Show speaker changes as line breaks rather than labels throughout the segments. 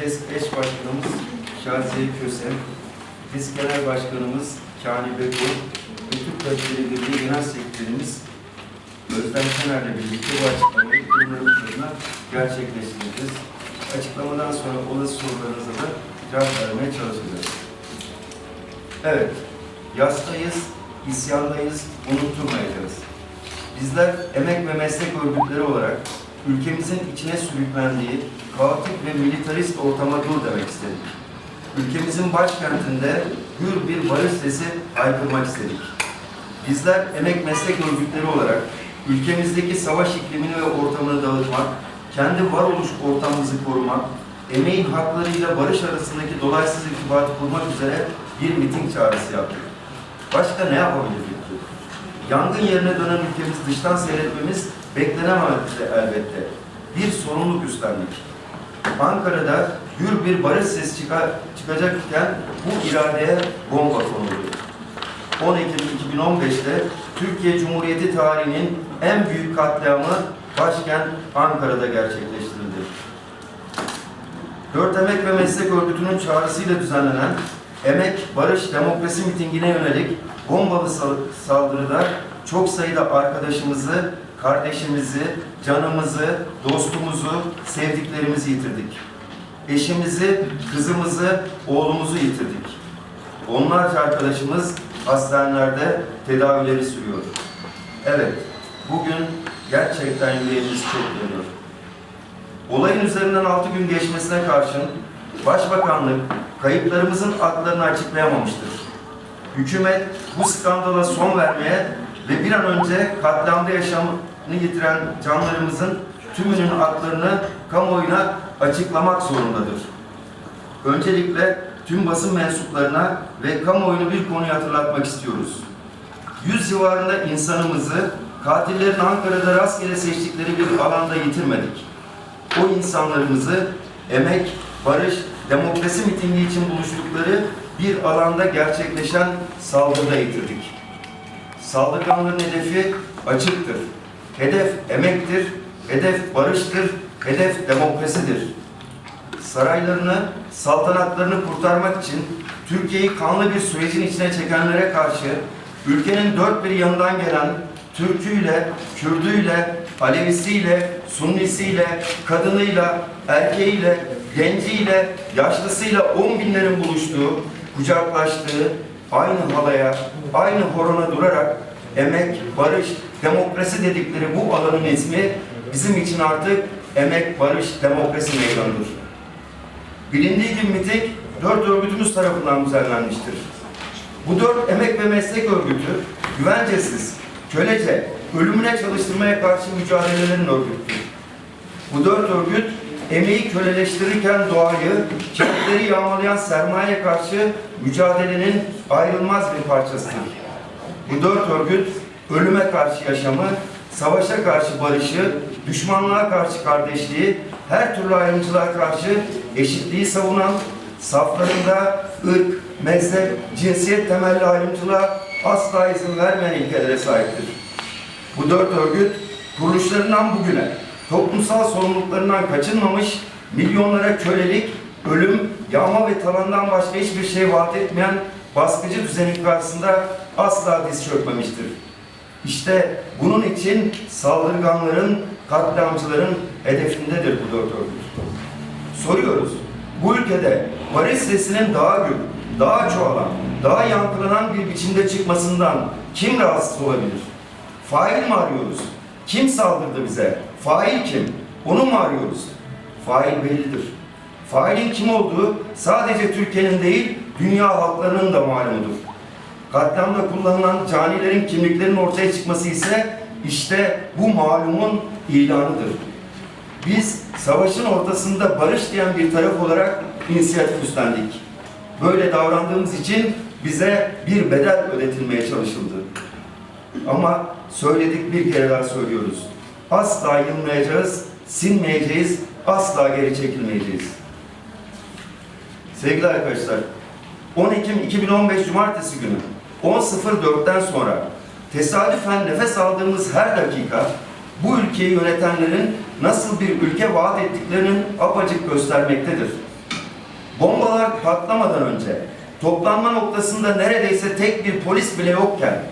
KESK eş başkanımız Şaziye Köse, biz genel başkanımız Kani Bekur ve Türk Birliği Genel Sekreterimiz Özlem Şener'le birlikte bu açıklamayı kurumlarımız adına gerçekleştireceğiz. Açıklamadan sonra olası sorularınıza da cevap vermeye çalışacağız. Evet, yastayız, isyandayız, unutturmayacağız. Bizler emek ve meslek örgütleri olarak ülkemizin içine sürüklendiği kaotik ve militarist ortama dur demek istedik. Ülkemizin başkentinde hür bir barış sesi haykırmak istedik. Bizler emek meslek örgütleri olarak ülkemizdeki savaş iklimini ve ortamını dağıtmak, kendi varoluş ortamımızı korumak, emeğin haklarıyla barış arasındaki dolaysız irtibatı kurmak üzere bir miting çağrısı yaptık. Başka ne yapabilirdik? Yangın yerine dönen ülkemiz dıştan seyretmemiz beklenemezdi elbette. Bir sorumluluk üstlendik. Ankara'da hür bir barış sesi çıka, çıkacakken bu iradeye bomba konuldu. 10 Ekim 2015'te Türkiye Cumhuriyeti tarihinin en büyük katliamı başkent Ankara'da gerçekleştirildi. Dört Emek ve Meslek Örgütü'nün çağrısıyla düzenlenen Emek, Barış, Demokrasi mitingine yönelik bombalı sal- saldırıda çok sayıda arkadaşımızı, kardeşimizi, canımızı, dostumuzu, sevdiklerimizi yitirdik. Eşimizi, kızımızı, oğlumuzu yitirdik. Onlarca arkadaşımız hastanelerde tedavileri sürüyor. Evet, bugün gerçekten yüreğimiz çok yanıyor. Olayın üzerinden 6 gün geçmesine karşın Başbakanlık kayıplarımızın adlarını açıklayamamıştır. Hükümet bu skandala son vermeye ve bir an önce katliamda yaşamını yitiren canlarımızın tümünün adlarını kamuoyuna açıklamak zorundadır. Öncelikle tüm basın mensuplarına ve kamuoyunu bir konuyu hatırlatmak istiyoruz. Yüz civarında insanımızı katillerin Ankara'da rastgele seçtikleri bir alanda yitirmedik. O insanlarımızı emek, barış, demokrasi mitingi için buluştukları bir alanda gerçekleşen saldırıda yitirdik. Saldırganların hedefi açıktır. Hedef emektir, hedef barıştır, hedef demokrasidir. Saraylarını, saltanatlarını kurtarmak için Türkiye'yi kanlı bir sürecin içine çekenlere karşı ülkenin dört bir yanından gelen Türküyle, Kürdüyle, Alevisiyle, Sunnisiyle, kadınıyla, erkeğiyle, genciyle, yaşlısıyla on binlerin buluştuğu, kucaklaştığı, aynı halaya, aynı horona durarak emek, barış, demokrasi dedikleri bu alanın ismi bizim için artık emek, barış, demokrasi meydanıdır. Bilindiği gibi miting dört örgütümüz tarafından düzenlenmiştir. Bu dört emek ve meslek örgütü güvencesiz, kölece, ölümüne çalıştırmaya karşı mücadelelerin örgütüdür. Bu dört örgüt emeği köleleştirirken doğayı, kentleri yağmalayan sermayeye karşı mücadelenin ayrılmaz bir parçasıdır. Bu dört örgüt ölüme karşı yaşamı, savaşa karşı barışı, düşmanlığa karşı kardeşliği, her türlü ayrımcılığa karşı eşitliği savunan, saflarında ırk, mezhep, cinsiyet temelli ayrımcılığa asla izin vermeyen ilkelere sahiptir. Bu dört örgüt kuruluşlarından bugüne toplumsal sorumluluklarından kaçınmamış, milyonlara kölelik, ölüm, yağma ve talandan başka hiçbir şey vaat etmeyen baskıcı düzenin karşısında asla diz çökmemiştir. İşte bunun için saldırganların, katliamcıların hedefindedir bu dört örgüt. Soruyoruz, bu ülkede barış sesinin daha gür, daha çoğalan, daha yankılanan bir biçimde çıkmasından kim rahatsız olabilir? Fail mi arıyoruz? Kim saldırdı bize? Fail kim? Onu mu arıyoruz? Fail bellidir. Failin kim olduğu sadece Türkiye'nin değil, dünya halklarının da malumudur. Katliamda kullanılan canilerin kimliklerinin ortaya çıkması ise işte bu malumun ilanıdır. Biz savaşın ortasında barış diyen bir taraf olarak inisiyatif üstlendik. Böyle davrandığımız için bize bir bedel ödetilmeye çalışıldı. Ama söyledik bir kere daha söylüyoruz. Asla yılmayacağız, sinmeyeceğiz, asla geri çekilmeyeceğiz. Sevgili arkadaşlar, 10 Ekim 2015 Cumartesi günü 10.04'ten sonra tesadüfen nefes aldığımız her dakika bu ülkeyi yönetenlerin nasıl bir ülke vaat ettiklerinin apacık göstermektedir. bombalar patlamadan önce toplanma noktasında neredeyse tek bir polis bile yokken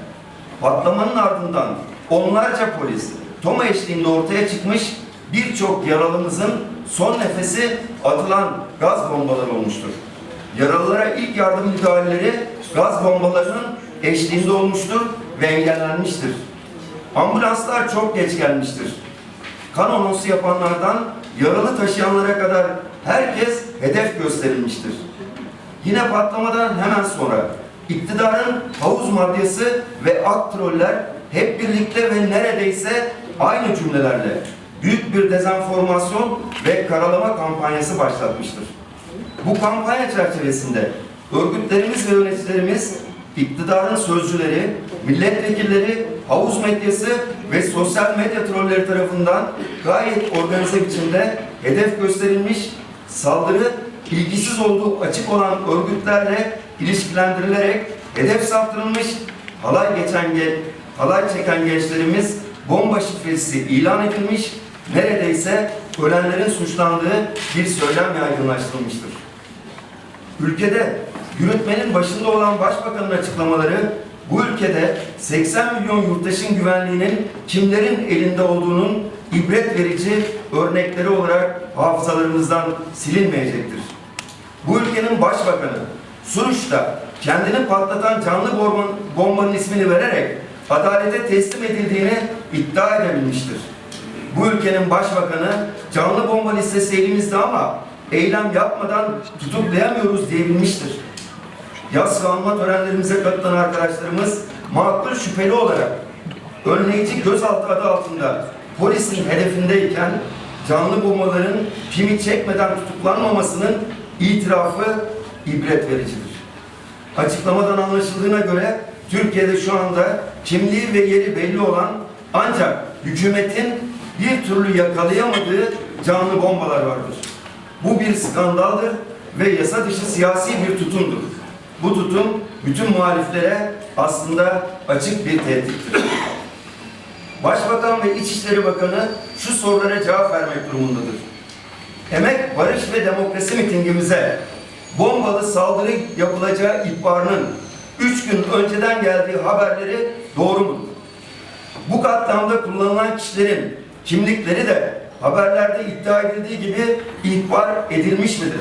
patlamanın ardından onlarca polis Toma eşliğinde ortaya çıkmış birçok yaralımızın son nefesi atılan gaz bombaları olmuştur. Yaralılara ilk yardım müdahaleleri gaz bombalarının eşliğinde olmuştur ve engellenmiştir. Ambulanslar çok geç gelmiştir. Kan anonsu yapanlardan yaralı taşıyanlara kadar herkes hedef gösterilmiştir. Yine patlamadan hemen sonra iktidarın havuz maddesi ve ak troller hep birlikte ve neredeyse aynı cümlelerle büyük bir dezenformasyon ve karalama kampanyası başlatmıştır. Bu kampanya çerçevesinde örgütlerimiz ve yöneticilerimiz iktidarın sözcüleri, milletvekilleri, havuz medyası ve sosyal medya trolleri tarafından gayet organize biçimde hedef gösterilmiş saldırı ilgisiz olduğu açık olan örgütlerle ilişkilendirilerek hedef saptırılmış halay geçen ge- halay çeken gençlerimiz bomba şifresi ilan edilmiş neredeyse ölenlerin suçlandığı bir söylem yaygınlaştırılmıştır. Ülkede yürütmenin başında olan başbakanın açıklamaları bu ülkede 80 milyon yurttaşın güvenliğinin kimlerin elinde olduğunun ibret verici örnekleri olarak hafızalarımızdan silinmeyecektir. Bu ülkenin başbakanı Suruç'ta kendini patlatan canlı bombanın, ismini vererek adalete teslim edildiğini iddia edebilmiştir. Bu ülkenin başbakanı canlı bomba listesi elimizde ama eylem yapmadan tutuklayamıyoruz diyebilmiştir. Yaz ve anma törenlerimize katılan arkadaşlarımız makul şüpheli olarak önleyici gözaltı adı altında polisin hedefindeyken canlı bombaların pimi çekmeden tutuklanmamasının itirafı ibret vericidir. Açıklamadan anlaşıldığına göre Türkiye'de şu anda kimliği ve yeri belli olan ancak hükümetin bir türlü yakalayamadığı canlı bombalar vardır. Bu bir skandaldır ve yasa dışı siyasi bir tutumdur. Bu tutum bütün muhaliflere aslında açık bir tehdittir. Başbakan ve İçişleri Bakanı şu sorulara cevap vermek durumundadır. Emek, Barış ve Demokrasi mitingimize bombalı saldırı yapılacağı ihbarının üç gün önceden geldiği haberleri doğru mudur? Bu katliamda kullanılan kişilerin kimlikleri de haberlerde iddia edildiği gibi ihbar edilmiş midir?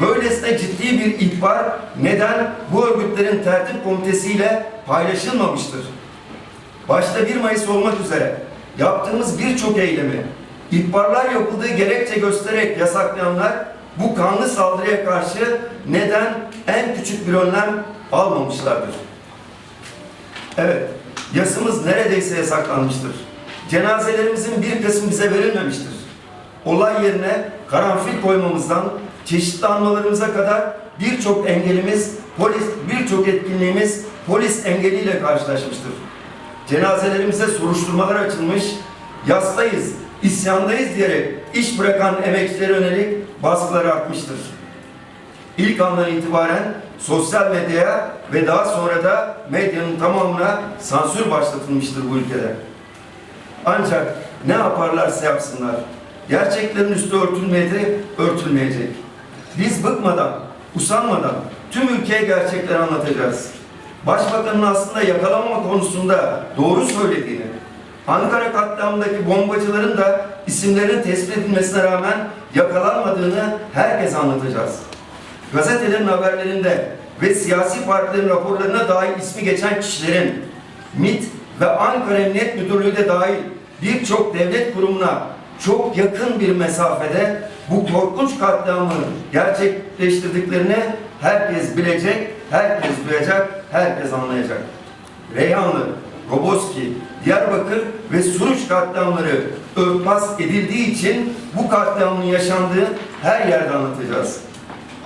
Böylesine ciddi bir ihbar neden bu örgütlerin tertip komitesiyle paylaşılmamıştır? Başta 1 Mayıs olmak üzere yaptığımız birçok eylemi ihbarlar yapıldığı gerekçe göstererek yasaklayanlar bu kanlı saldırıya karşı neden en küçük bir önlem almamışlardır? Evet, yasımız neredeyse yasaklanmıştır. Cenazelerimizin bir kısmı bize verilmemiştir. Olay yerine karanfil koymamızdan çeşitli anmalarımıza kadar birçok engelimiz, polis birçok etkinliğimiz polis engeliyle karşılaşmıştır. Cenazelerimize soruşturmalar açılmış, yastayız, isyandayız diyerek iş bırakan emekçilere yönelik baskılar artmıştır. İlk andan itibaren sosyal medyaya ve daha sonra da medyanın tamamına sansür başlatılmıştır bu ülkede. Ancak ne yaparlarsa yapsınlar, gerçeklerin üstü örtülmedi, örtülmeyecek. Biz bıkmadan, usanmadan tüm ülkeye gerçekleri anlatacağız. Başbakanın aslında yakalanma konusunda doğru söylediğini, Ankara katliamındaki bombacıların da isimlerinin tespit edilmesine rağmen yakalanmadığını herkese anlatacağız. Gazetelerin haberlerinde ve siyasi partilerin raporlarına dahil ismi geçen kişilerin MİT ve Ankara Emniyet Müdürlüğü de dahil birçok devlet kurumuna çok yakın bir mesafede bu korkunç katliamı gerçekleştirdiklerini herkes bilecek, herkes duyacak, herkes anlayacak. Reyhanlı, Roboski, Diyarbakır ve Suruç katliamları örtbas edildiği için bu katliamın yaşandığı her yerde anlatacağız.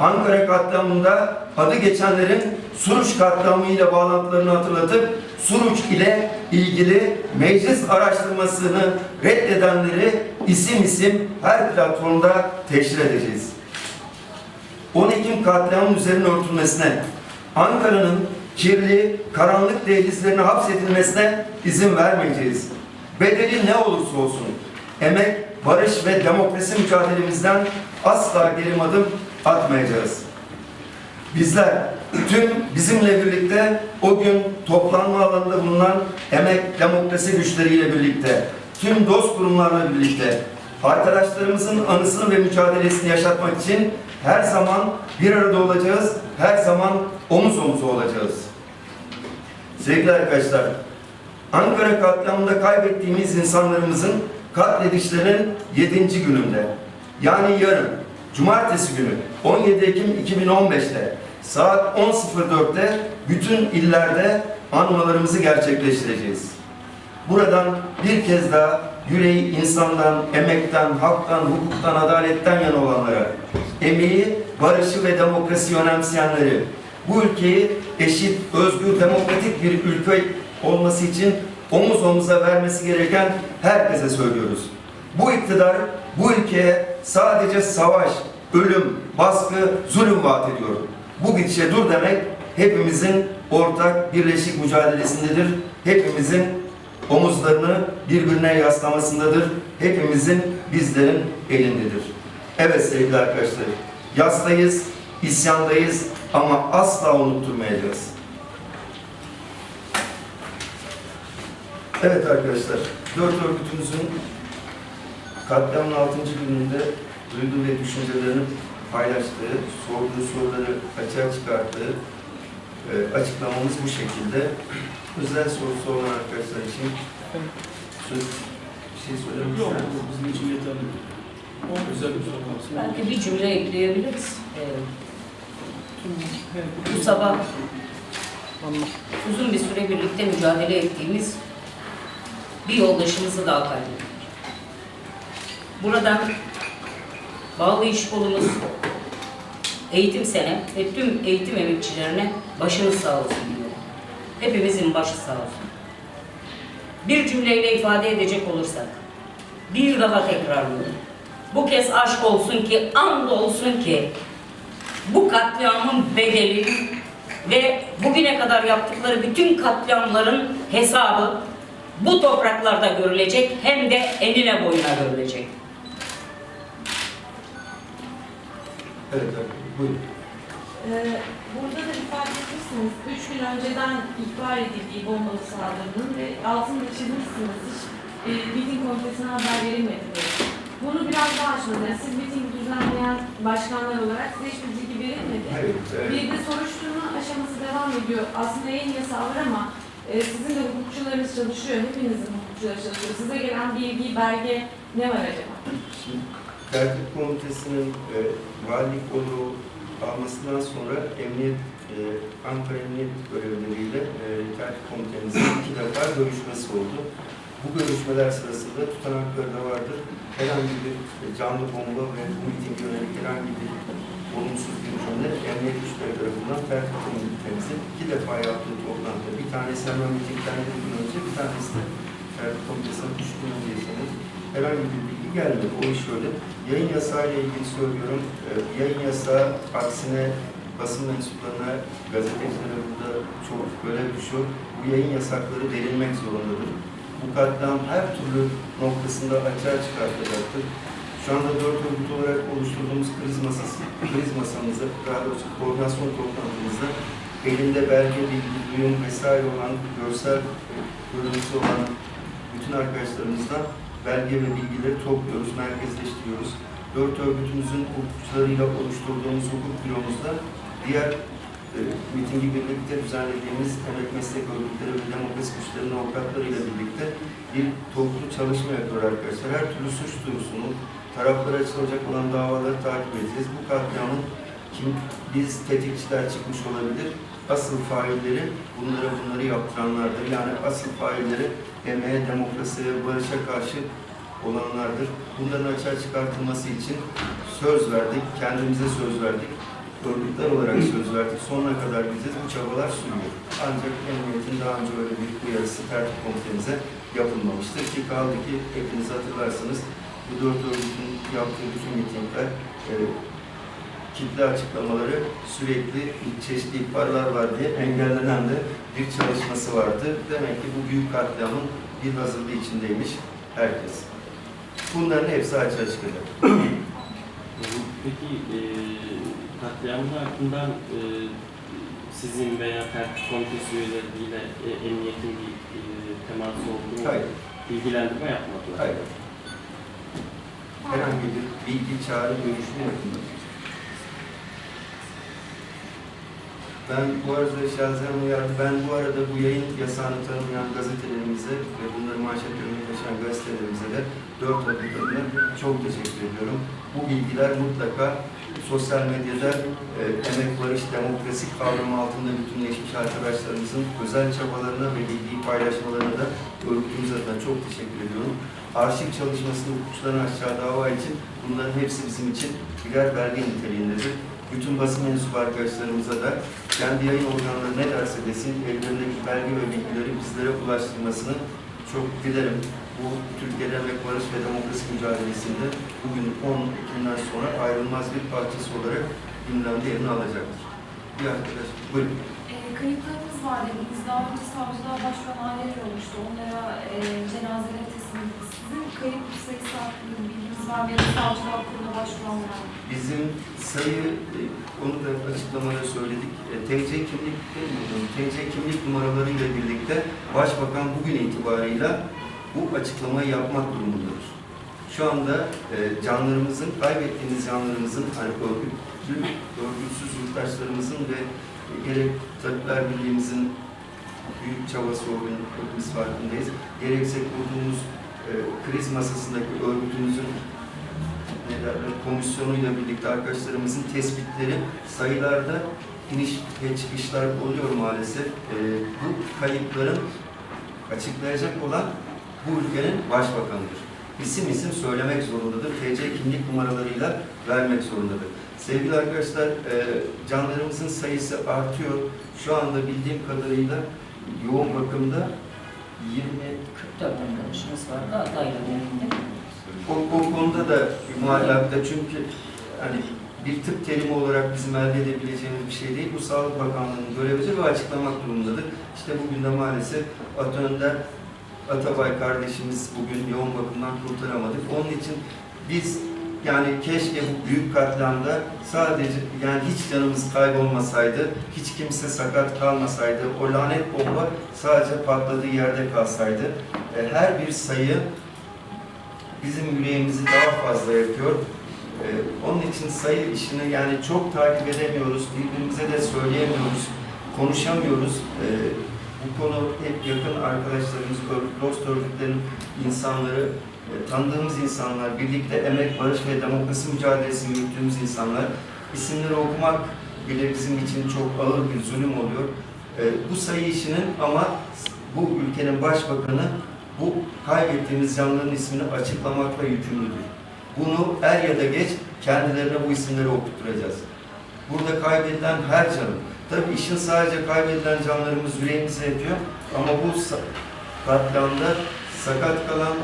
Ankara katliamında adı geçenlerin Suruç katliamı ile bağlantılarını hatırlatıp Suruç ile ilgili meclis araştırmasını reddedenleri isim isim her platformda teşhir edeceğiz. 10 Ekim katliamının üzerine örtülmesine, Ankara'nın kirli, karanlık dehlizlerine hapsedilmesine izin vermeyeceğiz. Bedeli ne olursa olsun, emek, barış ve demokrasi mücadelemizden asla geri adım atmayacağız. Bizler tüm bizimle birlikte o gün toplanma alanında bulunan emek demokrasi güçleriyle birlikte, tüm dost kurumlarla birlikte arkadaşlarımızın anısını ve mücadelesini yaşatmak için her zaman bir arada olacağız, her zaman omuz omuza olacağız. Sevgili arkadaşlar, Ankara katliamında kaybettiğimiz insanlarımızın katledişlerinin 7. gününde, yani yarın, Cumartesi günü 17 Ekim 2015'te saat 10.04'te bütün illerde anmalarımızı gerçekleştireceğiz. Buradan bir kez daha yüreği insandan, emekten, haktan, hukuktan, adaletten yana olanlara, emeği, barışı ve demokrasiyi önemseyenleri, bu ülkeyi eşit, özgür, demokratik bir ülke olması için omuz omuza vermesi gereken herkese söylüyoruz. Bu iktidar bu ülkeye sadece savaş, ölüm, baskı, zulüm vaat ediyor. Bu gidişe dur demek hepimizin ortak birleşik mücadelesindedir. Hepimizin omuzlarını birbirine yaslamasındadır. Hepimizin bizlerin elindedir. Evet sevgili arkadaşlar, yastayız, isyandayız ama asla unutturmayacağız. Evet arkadaşlar, dört örgütümüzün katliamın 6. gününde duygu ve düşüncelerini paylaştığı, sorduğu soruları açığa çıkarttığı e, açıklamamız bu şekilde. Özel sorusu olan arkadaşlar için söz, bir şey söylemek
Yok, bizim için yeterli. O güzel bir soru.
Belki bir cümle ekleyebiliriz. Ee, bu sabah uzun bir süre birlikte mücadele ettiğimiz bir yoldaşımızı daha kaybettik. Buradan bağlı iş kolumuz eğitim sene ve tüm eğitim emekçilerine başınız sağ olsun diyorum. Hepimizin başı sağ olsun. Bir cümleyle ifade edecek olursak, bir daha tekrarlıyorum. Bu kez aşk olsun ki, and olsun ki bu katliamın bedeli ve bugüne kadar yaptıkları bütün katliamların hesabı bu topraklarda görülecek hem de enine boyuna görülecek.
Evet, evet, buyurun.
Ee, Burada da ifade etmişsiniz, üç gün önceden ihbar edildiği bombalı saldırının ve altını da çizmişsiniz, hiç e, miting komitesine haber verilmedi. Bunu biraz daha açmanız, yani siz miting düzenleyen başkanlar olarak size hiçbir bilgi verilmedi.
Evet.
Bir de soruşturma aşaması devam ediyor. Aslında yasağı var ama e, sizin de hukukçularınız çalışıyor, hepinizin hukukçuları çalışıyor. Size gelen bilgi, belge ne var acaba?
Şimdi tertip komitesinin e, valilik olduğu almasından sonra emniyet, e, Ankara Emniyet görevlileriyle e, tertip komitemizin iki defa görüşmesi oldu. Bu görüşmeler sırasında tutanakları da vardır. Herhangi bir e, canlı bomba ve bu miting yönelik herhangi bir olumsuz bir cümle emniyet güçleri tarafından tertip komitemizin iki defa yaptığı toplantıda bir tanesi hemen mitingden bir gün önce bir tanesi de tertip komitesinin üç gün öncesinde herhangi bir bilgi gelmedi. O iş öyle. Yayın yasağı ile ilgili söylüyorum. Ee, yayın yasağı aksine basın mensuplarına, gazetecilere burada çok görev düşüyor. Bu yayın yasakları verilmek zorundadır. Bu katliam her türlü noktasında açığa çıkartılacaktır. Şu anda dört örgüt olarak oluşturduğumuz kriz masası, kriz masamızda, daha doğrusu koordinasyon toplantımızda elinde belge, bilgi, duyum vesaire olan, görsel görüntüsü olan bütün arkadaşlarımızdan belge ve bilgileri topluyoruz, merkezleştiriyoruz. Dört örgütümüzün hukukçularıyla oluşturduğumuz hukuk büromuzda diğer e, mitingi birlikte düzenlediğimiz emek meslek örgütleri ve demokrasi güçlerinin avukatlarıyla birlikte bir toplu çalışma yapıyor arkadaşlar. Her türlü suç duyurusunu, taraflara açılacak olan davaları takip edeceğiz. Bu katliamın kim, biz tetikçiler çıkmış olabilir. Asıl failleri bunlara bunları yaptıranlardır. Yani asıl failleri emeğe, demokrasiye, barışa karşı olanlardır. Bunların açığa çıkartılması için söz verdik, kendimize söz verdik. Örgütler olarak söz verdik. Sonuna kadar gideceğiz. Bu çabalar sürüyor. Ancak emniyetin daha önce öyle bir uyarısı tertip komitemize yapılmamıştır. Ki kaldı ki hepiniz hatırlarsınız bu dört örgütün yaptığı bütün mitingler e, kitle açıklamaları sürekli çeşitli ihbarlar var diye engellenen de bir çalışması vardı. Demek ki bu büyük katliamın bir hazırlığı içindeymiş herkes. Bunların hepsi açığa çıkacak.
Peki e, katliamın ardından e, sizin veya tertip komitesi üyeleriyle e, emniyetin bir e, teması oldu mu?
Hayır.
Bilgilendirme yapmadılar.
Hayır. Herhangi bir bilgi, çağrı, görüşme yapılmadı. Ben bu arada Şahzem Uyar, ben bu arada bu yayın yasağını tanımayan gazetelerimize ve bunları manşetlerine taşıyan gazetelerimize de dört adına çok teşekkür ediyorum. Bu bilgiler mutlaka sosyal medyada e, emek, barış, demokrasi kavramı altında bütünleşmiş arkadaşlarımızın özel çabalarına ve bilgiyi paylaşmalarına da örgütümüz adına çok teşekkür ediyorum. Arşiv çalışmasını hukukçuların aşağı dava için bunların hepsi bizim için birer belge niteliğindedir. Bütün basın mensubu arkadaşlarımıza da kendi yayın organları ne derse desin ellerindeki belge ve bilgileri bizlere ulaştırmasını çok dilerim. Bu Türkiye'de emek, barış ve demokrasi mücadelesinde bugün 10 Ekim'den sonra ayrılmaz bir parçası olarak gündemde yerini alacaktır. Bir arkadaş, buyurun.
E, kayıplarımız var dediniz. Daha önce savcılığa başvuran aileler olmuştu. Onlara e, cenazeleri teslim edildi. Sizin kayıp sayısı hakkında bilginiz var mı? Ya da savcılığa kurula başvuranlar.
Bizim sayı, e, onu da açıklamada söyledik, E, TC kimlik? TC kimlik numaralarıyla birlikte Başbakan bugün itibarıyla bu açıklamayı yapmak durumundadır. Şu anda e, canlarımızın, kaybettiğimiz canlarımızın, hani örgütlü, örgütsüz yurttaşlarımızın ve gerek Tabipler Birliğimizin büyük çabası olduğunu hepimiz farkındayız. Gerekse kurduğumuz e, kriz masasındaki örgütümüzün komisyonuyla birlikte arkadaşlarımızın tespitleri sayılarda iniş ve çıkışlar oluyor maalesef. Ee, bu kayıpların açıklayacak olan bu ülkenin başbakanıdır. İsim isim söylemek zorundadır. TC kimlik numaralarıyla vermek zorundadır. Sevgili arkadaşlar, e, canlarımızın sayısı artıyor. Şu anda bildiğim kadarıyla yoğun bakımda 20
44 arkadaşımız vardı adayla birlikte.
o, o konuda da muallakta çünkü hani bir tıp terimi olarak bizim elde edebileceğimiz bir şey değil. Bu Sağlık Bakanlığı'nın görevidir ve açıklamak durumundadır. İşte bugün de maalesef At Önder Atabay kardeşimiz bugün yoğun bakımdan kurtaramadık. Onun için biz yani keşke bu büyük katliamda sadece yani hiç canımız kaybolmasaydı, hiç kimse sakat kalmasaydı, o lanet bomba sadece patladığı yerde kalsaydı. E, Her bir sayı bizim yüreğimizi daha fazla yakıyor. Ee, onun için sayı işini yani çok takip edemiyoruz, birbirimize de söyleyemiyoruz, konuşamıyoruz. Bu konu hep yakın arkadaşlarımız, dost örgütlerin insanları, e, tanıdığımız insanlar, birlikte emek, barış ve demokrasi mücadelesi yürüttüğümüz insanlar. İsimleri okumak bile bizim için çok ağır bir zulüm oluyor. Ee, bu sayı işinin ama bu ülkenin başbakanı bu kaybettiğimiz canlıların ismini açıklamakla yükümlüdür. Bunu er ya da geç kendilerine bu isimleri okutturacağız. Burada kaybedilen her canım, tabii işin sadece kaybedilen canlarımız yüreğimizi yapıyor ama bu katliamda sakat kalan,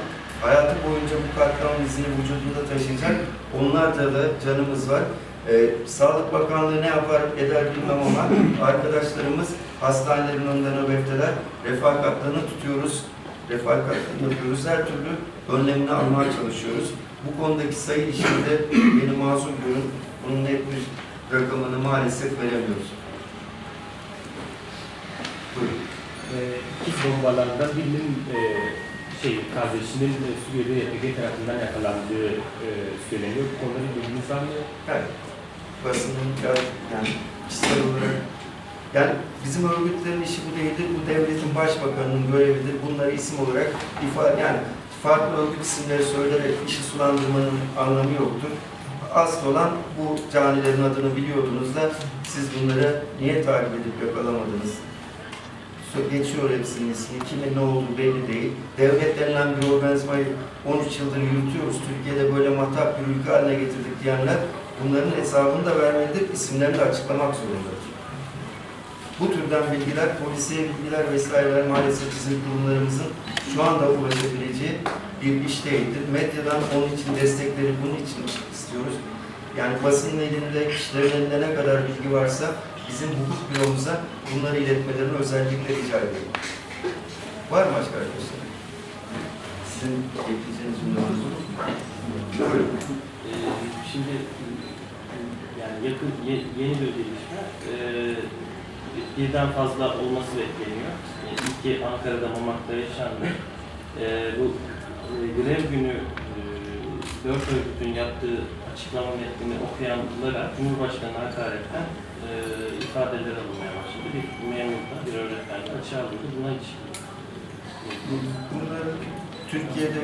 hayatı boyunca bu katliam izini vücudunda taşıyacak onlarca da canımız var. Ee, Sağlık Bakanlığı ne yapar eder bilmem ama arkadaşlarımız hastanelerin önünde nöbetteler, refakatlarını tutuyoruz, refakatlarını yapıyoruz, her türlü önlemini almaya çalışıyoruz. Bu konudaki sayı işinde beni mazur görün, bunun net bir rakamını maalesef veremiyoruz. Buyurun.
e, iki bombalardan birinin e, şey kardeşinin e, Suriye'de YPG tarafından yakalandığı e, söyleniyor. Bu konuda bir bilginiz var mı?
Yani basının ya- yani kişisel olarak yani bizim örgütlerin işi bu değildir. Bu devletin başbakanının görevidir. Bunları isim olarak ifade yani farklı örgüt isimleri söyleyerek işi sulandırmanın anlamı yoktur. Asıl olan bu canilerin adını biliyordunuz da siz bunları niye takip edip yakalamadınız? Geçiyor hepsinin ismi. Kimin ne olduğu belli değil. Devlet denilen bir organizmayı 13 yıldır yürütüyoruz. Türkiye'de böyle matap bir ülke haline getirdik diyenler bunların hesabını da vermelidir. isimlerini de açıklamak zorundadır. Bu türden bilgiler, polisiye bilgiler vesaireler maalesef bizim kurumlarımızın şu anda ulaşabileceği bir iş değildir. Medyadan onun için destekleri bunun için istiyoruz. Yani basının elinde, kişilerin elinde ne kadar bilgi varsa bizim hukuk büromuza bunları iletmelerini özellikle rica ediyorum. Var mı başka arkadaşlar? Sizin ekleyeceğiniz cümleleriniz olur mu? Buyurun.
E, şimdi yakın ye- yeni bir gelişme. Birden fazla olması bekleniyor. E, ilki Ankara'da Mamak'ta yaşandı. E, bu e, grev günü e, dört örgütün yaptığı açıklama metnini okuyanlara Cumhurbaşkanı hakaretten e, ifadeler alınmaya başladı. Bir memurda, bir öğretmende açığa alındı. Buna ilişkin.
Bunları Türkiye'de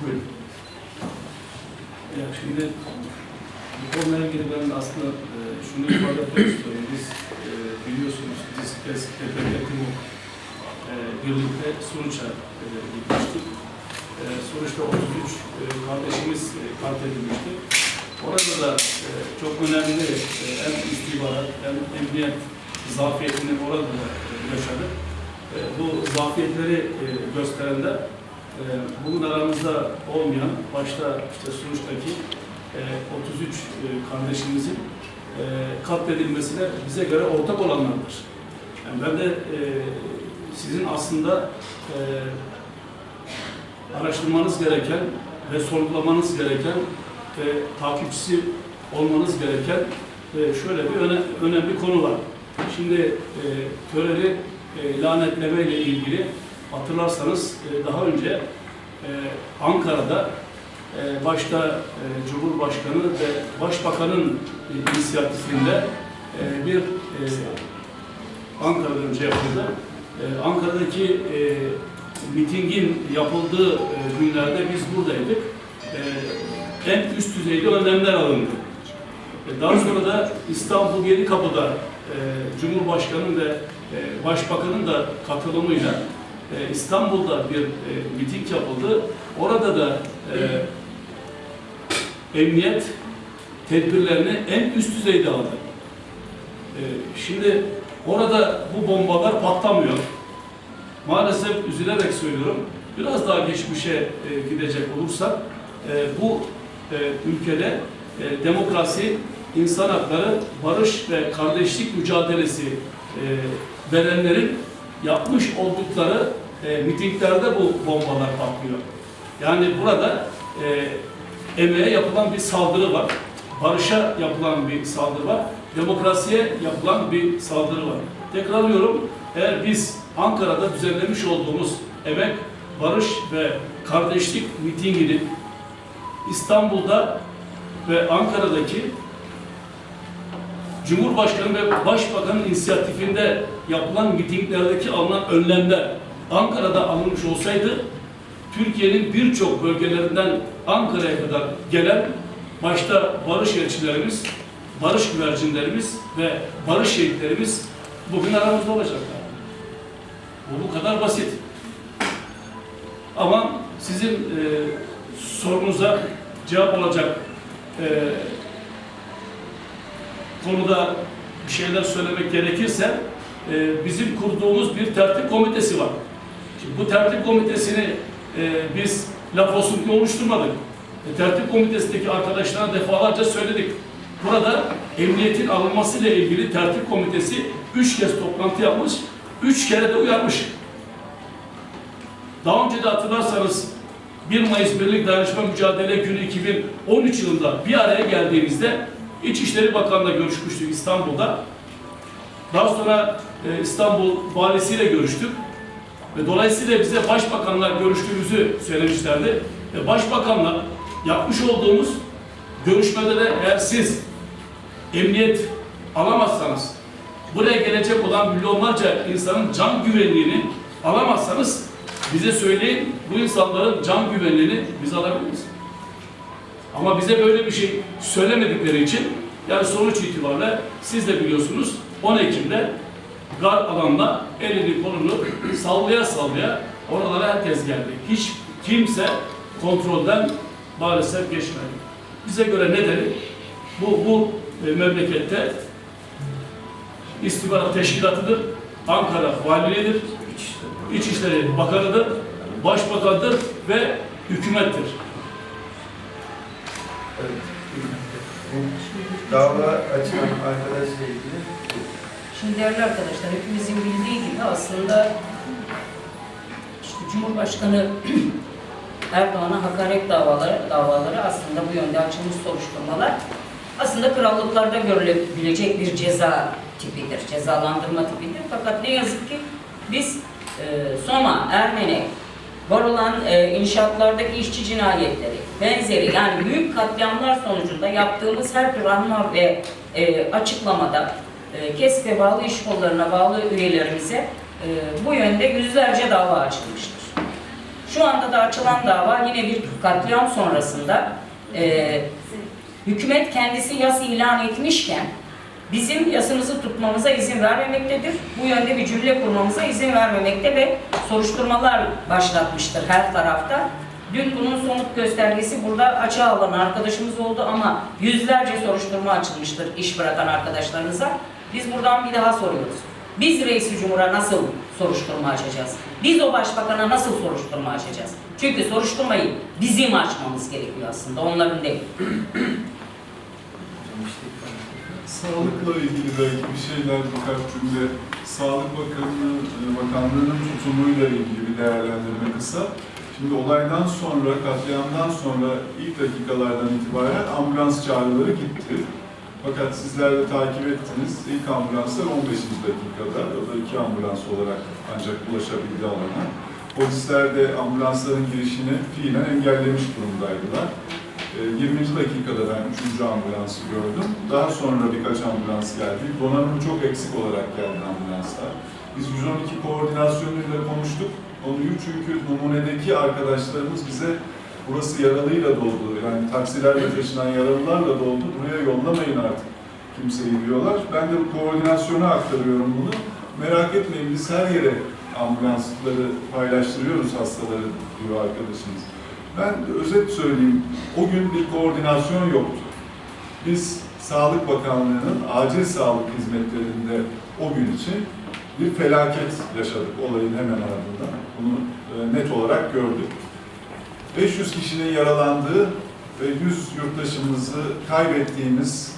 buyurun.
Ya şimdi bu konuyla ilgili ben aslında e, şunu ifade etmek istiyorum. Biz e, biliyorsunuz biz STP'de e, birlikte Suruç'a e, gitmiştik. E, Suruç'ta 33 e, kardeşimiz e, katledilmişti. Orada da e, çok önemli e, hem istihbarat hem emniyet zafiyetini orada da e, yaşadık. E, bu zafiyetleri e, gösterenler e, bugün aramızda olmayan, başta işte Suruç'taki 33 e, kardeşimizin e, katledilmesine bize göre ortak olanlardır. Yani ben de e, sizin aslında e, araştırmanız gereken ve sorgulamanız gereken ve takipçisi olmanız gereken e, şöyle bir öne, önemli konu var. Şimdi e, töreli e, lanetleme ile ilgili hatırlarsanız e, daha önce e, Ankara'da e, başta e, Cumhurbaşkanı ve Başbakanın e, inisiyatifinde e, bir e, Ankara'dan önce yapıldı. E, Ankara'daki mitingin yapıldığı günlerde biz buradaydık. En üst düzeyde önlemler alındı. Daha sonra da İstanbul Yeni Kapı'da e, Cumhurbaşkanı ve Başbakanın da katılımıyla İstanbul'da bir miting yapıldı. Orada da emniyet tedbirlerini en üst düzeyde aldı. E, şimdi orada bu bombalar patlamıyor. Maalesef üzülerek söylüyorum. Biraz daha geçmişe e, gidecek olursak e, bu e, ülkede e, demokrasi, insan hakları, barış ve kardeşlik mücadelesi e, verenlerin yapmış oldukları e, mitinglerde bu bombalar patlıyor. Yani burada e, emeğe yapılan bir saldırı var. Barışa yapılan bir saldırı var. Demokrasiye yapılan bir saldırı var. Tekrarlıyorum, eğer biz Ankara'da düzenlemiş olduğumuz emek, barış ve kardeşlik mitingini İstanbul'da ve Ankara'daki Cumhurbaşkanı ve Başbakanın inisiyatifinde yapılan mitinglerdeki alınan önlemler Ankara'da alınmış olsaydı Türkiye'nin birçok bölgelerinden Ankara'ya kadar gelen başta barış elçilerimiz, barış güvercinlerimiz ve barış şehitlerimiz bugün aramızda olacaklar. Bu bu kadar basit. Ama sizin e, sorunuza cevap olacak e, konuda bir şeyler söylemek gerekirse e, bizim kurduğumuz bir tertip komitesi var. Şimdi bu tertip komitesini e, biz laf olsun oluşturmadık. E, tertip komitesindeki arkadaşlara defalarca söyledik. Burada emniyetin alınmasıyla ilgili tertip komitesi üç kez toplantı yapmış, üç kere de uyarmış. Daha önce de hatırlarsanız 1 Mayıs Birlik Dayanışma Mücadele Günü 2013 yılında bir araya geldiğimizde İçişleri Bakanı'na görüşmüştük İstanbul'da. Daha sonra e, İstanbul valisiyle görüştük. Ve dolayısıyla bize başbakanla görüştüğümüzü söylemişlerdi. Ve başbakanla yapmış olduğumuz görüşmede de eğer siz emniyet alamazsanız, buraya gelecek olan milyonlarca insanın can güvenliğini alamazsanız bize söyleyin bu insanların can güvenliğini biz alabiliriz. Ama bize böyle bir şey söylemedikleri için yani sonuç itibariyle siz de biliyorsunuz 10 Ekim'de gar alanına elini kolunu sallaya sallaya oralara herkes geldi. Hiç kimse kontrolden maalesef geçmedi. Bize göre nedeni bu, bu e, memlekette istihbarat teşkilatıdır. Ankara valiliğidir. İçişleri Bakanı'dır. Başbakandır ve hükümettir.
Evet. Dava açan arkadaşla ilgili
Şimdi değerli arkadaşlar hepimizin bildiği gibi aslında işte Cumhurbaşkanı Erdoğan'a hakaret davaları, davaları aslında bu yönde açılmış soruşturmalar aslında krallıklarda görülebilecek bir ceza tipidir, cezalandırma tipidir. Fakat ne yazık ki biz e, Soma, Ermeni, var olan e, inşaatlardaki işçi cinayetleri, benzeri yani büyük katliamlar sonucunda yaptığımız her anma ve e, açıklamada e, KESK ve bağlı iş kollarına bağlı üyelerimize e, bu yönde yüzlerce dava açılmıştır. Şu anda da açılan dava yine bir katliam sonrasında e, hükümet kendisi yas ilan etmişken bizim yasımızı tutmamıza izin vermemektedir. Bu yönde bir cümle kurmamıza izin vermemekte ve soruşturmalar başlatmıştır her tarafta. Dün bunun somut göstergesi burada açığa alan arkadaşımız oldu ama yüzlerce soruşturma açılmıştır iş bırakan arkadaşlarınıza. Biz buradan bir daha soruyoruz. Biz reis cumhura nasıl soruşturma açacağız? Biz o başbakana nasıl soruşturma açacağız? Çünkü soruşturmayı bizim açmamız gerekiyor aslında, onların değil.
Sağlıkla ilgili belki bir şeyler birkaç cümle. Sağlık Bakanlığı, e, Bakanlığı'nın tutumuyla ilgili bir değerlendirme kısa. Şimdi olaydan sonra, katliamdan sonra ilk dakikalardan itibaren ambulans çağrıları gitti. Fakat sizler de takip ettiniz. İlk ambulanslar 15. dakikada, o da iki ambulans olarak ancak ulaşabildi alana. Polisler de ambulansların girişini fiilen engellemiş durumdaydılar. E, 20. dakikada ben 3. ambulansı gördüm. Daha sonra birkaç ambulans geldi. Donanım çok eksik olarak geldi ambulanslar. Biz 112 koordinasyonuyla konuştuk. Konuyu çünkü numunedeki arkadaşlarımız bize burası yaralıyla doldu. Yani taksilerle taşınan yaralılarla doldu. Buraya yollamayın artık kimseyi diyorlar. Ben de bu koordinasyona aktarıyorum bunu. Merak etmeyin biz her yere ambulansları paylaştırıyoruz hastaları diyor arkadaşımız. Ben özet söyleyeyim, o gün bir koordinasyon yoktu. Biz Sağlık Bakanlığı'nın acil sağlık hizmetlerinde o gün için bir felaket yaşadık olayın hemen ardından. Bunu e, net olarak gördük. 500 kişinin yaralandığı ve 100 yurttaşımızı kaybettiğimiz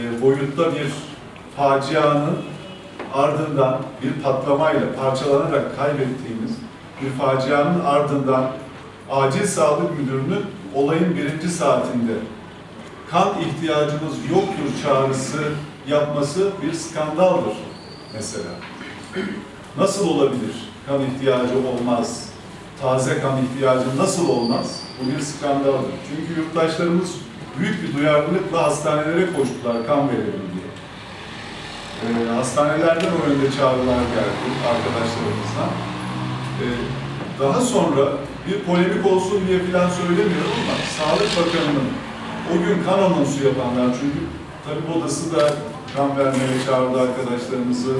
e, boyutta bir facianın ardından bir patlamayla parçalanarak kaybettiğimiz bir facianın ardından Acil Sağlık Müdürü'nün olayın birinci saatinde kan ihtiyacımız yoktur çağrısı yapması bir skandaldır mesela. Nasıl olabilir? Kan ihtiyacı olmaz. Taze kan ihtiyacı nasıl olmaz? Bu bir skandaldır. Çünkü yurttaşlarımız büyük bir duyarlılıkla hastanelere koştular kan verelim diye. Ee, hastanelerden o yönde çağrılar geldi arkadaşlarımızdan. Ee, daha sonra bir polemik olsun diye falan söylemiyorum ama Sağlık Bakanı'nın o gün kan anonsu yapanlar çünkü tabip odası da kan vermeye çağırdı arkadaşlarımızı.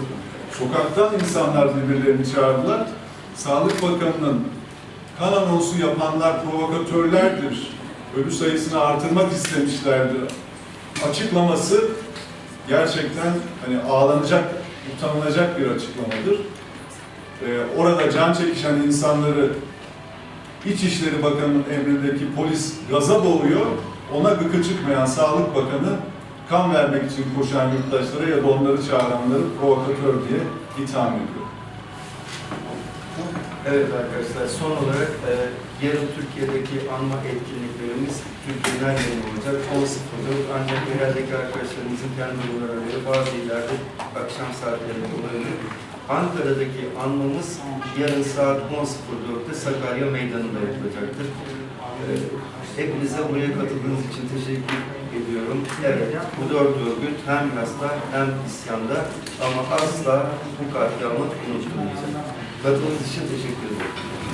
Sokaktan insanlar birbirlerini çağırdılar. Sağlık Bakanı'nın kan anonsu yapanlar provokatörlerdir. Ölü sayısını artırmak istemişlerdir. Açıklaması gerçekten hani ağlanacak, utanılacak bir açıklamadır. Ee, orada can çekişen insanları İçişleri Bakanı'nın emrindeki polis gaza boğuyor. Ona gıkı çıkmayan Sağlık Bakanı kan vermek için koşan yurttaşlara ya da onları çağıranları provokatör diye itham ediyor.
Evet arkadaşlar son olarak e, yarın Türkiye'deki anma etkinliklerimiz Türkiye'nin her yerinde olacak. 10.04 ancak yereldeki arkadaşlarımızın kendi durumlarına göre bazı illerde akşam saatlerinde olabilir. Ankara'daki anmamız yarın saat 10.04'te Sakarya Meydanı'nda yapılacaktır. E, hepinize buraya katıldığınız için teşekkür ediyorum. Evet, bu dört örgüt hem yasla hem isyanda ama asla bu katliamı unutmayacak. Katıldığınız için teşekkür ederim.